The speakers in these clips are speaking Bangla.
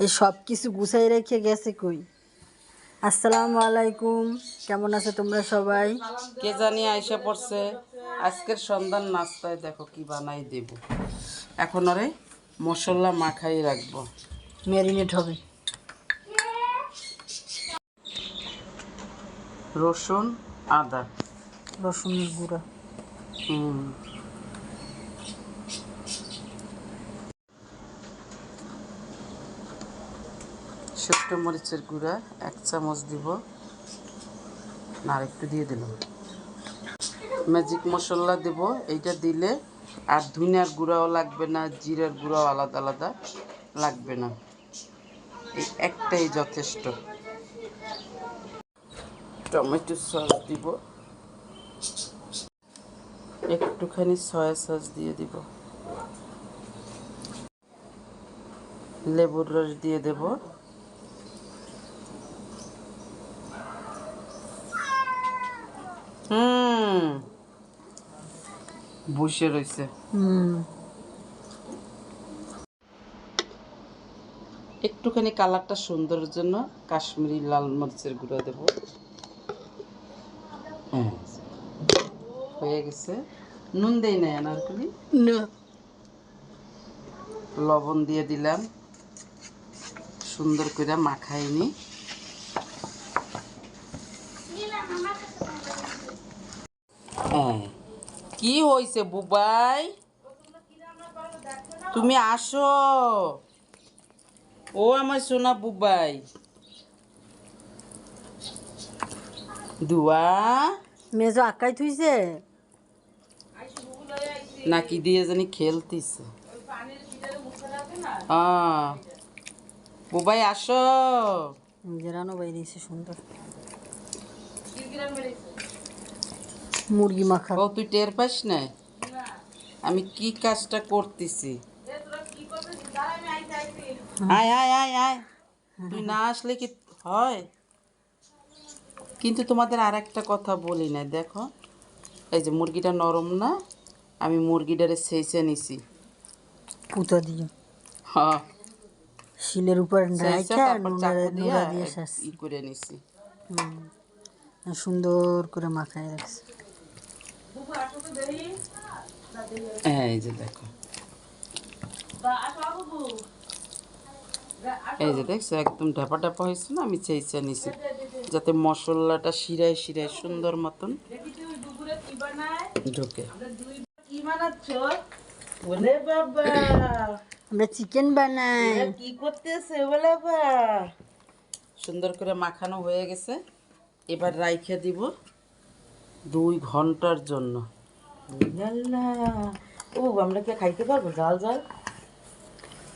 এই সব কিছু গুছাই রেখে গেছে কই? আসসালামু আলাইকুম। কেমন আছে তোমরা সবাই? কে জানি আইসা পড়ছে। আজকের সন্ধ্যার নাস্তায় দেখো কি বানাই দেব। এখন ওরে মশলা মাখাই রাখব। ম্যারিনেট হবে। রসুন আদা। রসুনের গুঁড়া। হুম। শুকনো মরিচের গুঁড়া এক চামচ দিব। আর একটু দিয়ে দিলাম। ম্যাজিক মশলা দেব। এইটা দিলে আর ধনিয়ার গুঁড়াও লাগবে না, জিরার গুঁড়াও আলাদা আলাদা লাগবে না। এই একটাই যথেষ্ট। টমেটো সস দিব। একটুখানি সয়া সস দিয়ে দিব। লেবুর রস দিয়ে দেব। হুম। বসে রয়েছে হুম। একটুখানি কালারটা সুন্দরের জন্য কাশ্মীরি লাল মরিচের গুঁড়ো দেব। হ্যাঁ হয়ে গেছে। নুন দেই নাই আনারকলি না। লবণ দিয়ে দিলাম। সুন্দর করে মাখাইনি। কি হয়েছে বুবাই? তুমি আসো। ও আমার সোনা বুবাই। দুয়া? মেজো আকাই থুইছে? নাকি দিয়ে জানি খেলতিছে। হ্যাঁ বুবাই আসো। জেরানো বাইরেছে সুন্দর। মুরগি মাখা। ও তুই টের পাস না? আমি কি কাজটা করতেছি? আয় আয় আয় আয়। তুই না আসলে কি হয়? কিন্তু তোমাদের আর একটা কথা বলি না দেখো। এই যে মুরগিটা নরম না আমি মুরগিটারে ছেঁচে নিছি। পুতো দিয়ে। হ্যাঁ। শিলের উপর ই করে নিছি। সুন্দর করে মাখায় রাখছে। এই যে দেখো। এই যে দেখছ একদম ঢাপা ঢাপা হয়েছে না? আমি চেয়েছে নিছি। যাতে মশলাটা শিরায় শিরায় সুন্দর মতন ঢোকে। আমরা চিকেন বানাই। কি করতেছে সুন্দর করে মাখানো হয়ে গেছে। এবার রাইখে দিব। দুই ঘণ্টার জন্য। ও আমরা কি খাইতে পারব? জাল জাল?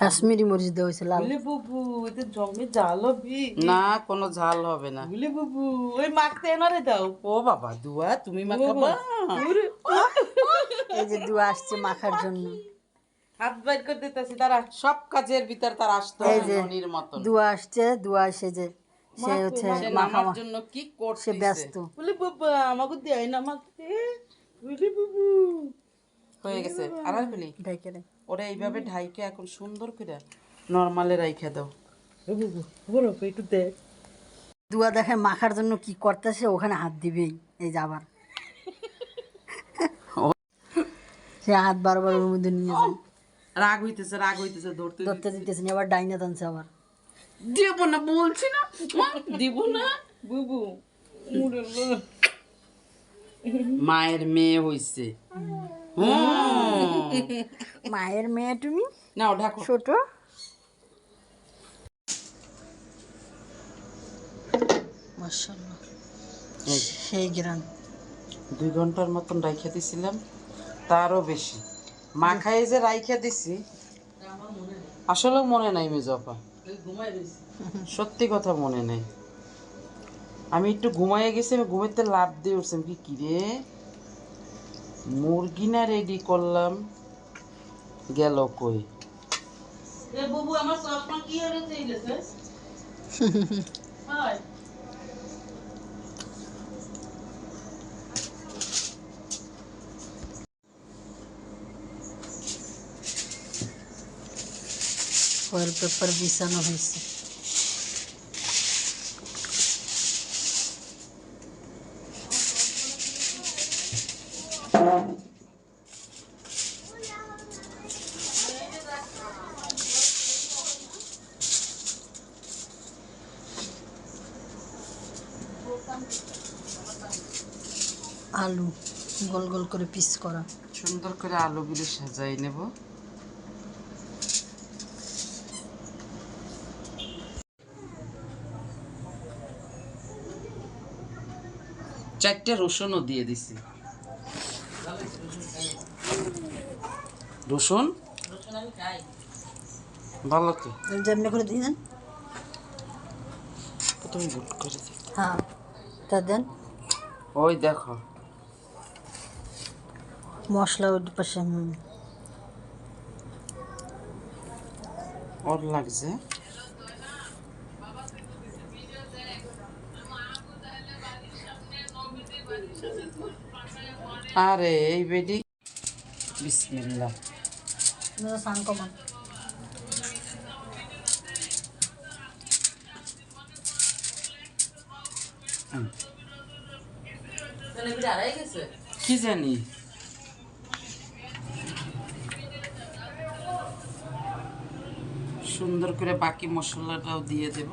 কাশ্মীরি মরিচ দেওয়া হয়েছে লাল। বলে বাবু এতে জমে জাল হবি। না কোনো ঝাল হবে না। বলে বাবু ওই মাখতে এনারে দাও। ও বাবা দুয়া তুমি মাখাবা? এই যে দুয়া আসছে মাখার জন্য। হাত বাইর করে দিতেছি তারা সব কাজের ভিতর তার আসতো মতন। দুয়া আসছে দুয়া এসে যে সে হচ্ছে সে আমার জন্য কি সে করছে ব্যস্ত। বলে বাবা আমাকে দেয় না মাখতে বলে বাবু হয়ে গেছে। আর আর ফেলি ঢেকে রে ওরা এইভাবে ঢাইকে এখন সুন্দর করে নর্মালে রাইখে দাও। বাবু বলো একটু দেখ। দুয়া দেখে মাখার জন্য কি করতেছে ওখানে হাত দিবেই এই যে আবার। সে হাত বারবার ওর মধ্যে নিয়ে রাগ হইতেছে রাগ হইতেছে ধরতে ধরতে দিতেছে না, আবার ডাইনা টানছে আবার। দিব না বলছি না। দিব না। বাবু। মায়ের মেয়ে হইছে। মায়ের মেয়ে তুমি? না ঢাকো। ছোট? মাশাআল্লাহ। সেই গ্রান দুই ঘণ্টার মতন রাইখা দিছিলাম তারও বেশি। মাখাই যে রাইখা দিছি আসলে মনে নাই মেজপা সত্যি কথা মনে নেই। আমি একটু ঘুমাইয়ে গেছি আমি ঘুমাইতে লাভ দিয়ে উঠছিলাম। কি কিরে মুরগি না রেডি করলাম? গেল কই? বাবু আমার চশমা কি হয়েছে এই লেছে হয় ফয়েল পেপার বিছানো হয়েছে। আলু গোল গোল করে পিস করা। সুন্দর করে আলুগুলো সাজাই নেব। চারটে রসুনও দিয়ে দিছি। রসুন? ভালো তো। যেমনি করে দিয়ে দেন। প্রথমে করে দিই। হ্যাঁ তা দেন। ওই দেখো। মশলা ওই পাশে ওর লাগছে। আরে এই বেডি বিসমিল্লাহ। সান কমান। কি জানি? সুন্দর করে বাকি মশলাটাও দিয়ে দেব।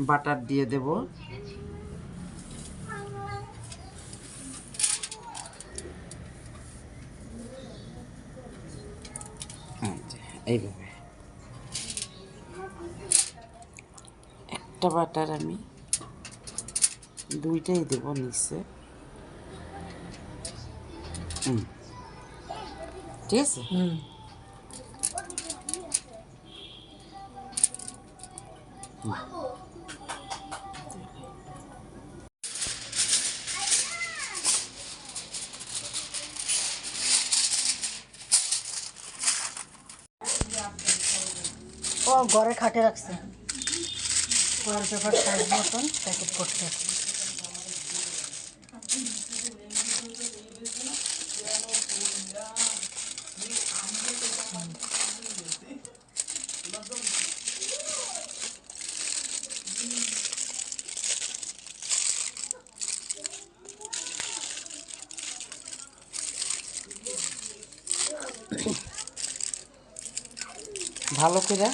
বাটার দিয়ে দেব। এই এইভাবে। একটা বাটার আমি দুইটাই দেব নিচে। হুম। ঠিক আছে? হুম। ও ঘরে খাটে রাখছে। ফয়েল পেপার সাইজ মতন প্যাকেট করতে ভালো করে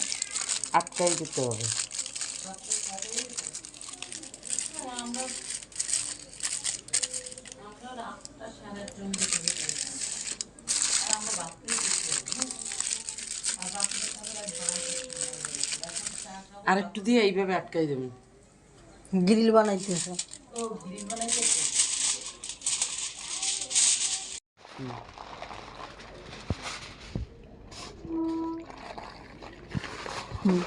আটকাই দিতে হবে। আর একটু দিয়ে এইভাবে আটকাই দেবেন। গ্রিল বানাইতেছে হুম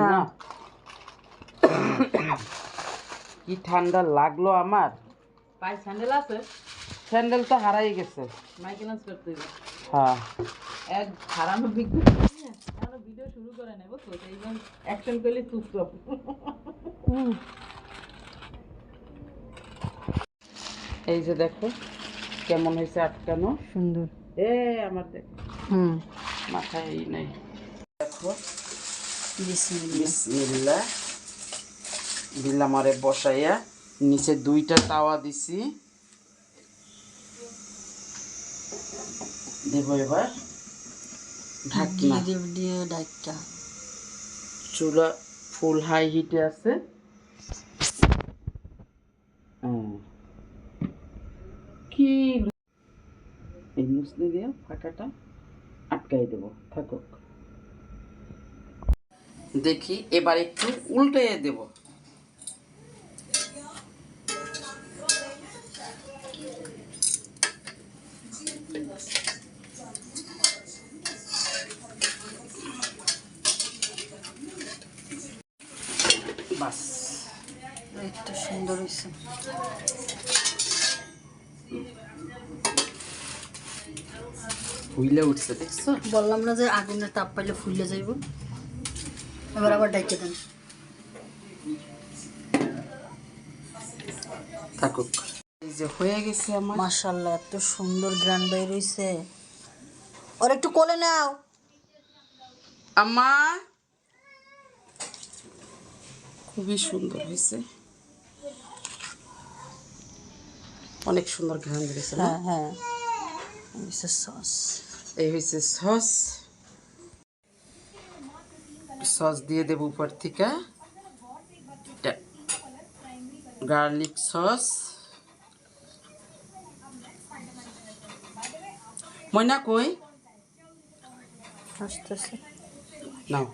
না কি ঠান্ডা লাগল আমার। পায়ে স্যান্ডেল আছে? স্যান্ডেল তো হারাই গেছে। মাইকেলেন্স করতে হ্যাঁ। এক হারানো এখনও ভিডিও শুরু করে নেব তো জন্য অ্যাকশন করলে চুপ চুপ এই যে দেখো কেমন হয়েছে আটকানো। সুন্দর। এ আমার দেখ। হুম। মাথায় এই নাই। দেখো। বিসমিল্লাহ। দিলাম আরে বসাইয়া। নিচে দুইটা তাওয়া দিছি। দেব এবার। ঢাকনা। দিয়ে ডাইকটা চুলা ফুল হাই হিটে আছে। মুসলি দিয়ে ফাঁকাটা আটকাই দেব। থাকুক। দেখি এবার একটু উল্টে দেব। বাস। একটা সুন্দর হয়েছে ফুইলে উঠছে দেখছ? বললাম না যে আগুনের তাপ পাইলে যাইব। এবার আবার ডাইকে দেন। থাকুক। এই যে হয়ে গেছে আমার। মাশাল্লাহ এত সুন্দর গ্রান হইছে। ওর একটু কোলে নাও। আম্মা! খুবই সুন্দর হয়েছে অনেক সুন্দর ঘ্রাণ বেরিয়েছে হ্যাঁ হ্যাঁ। হইছে সস এই হয়েছে সস সস দিয়ে দেব উপর থেকে। গার্লিক সস ময়না কই? নাও।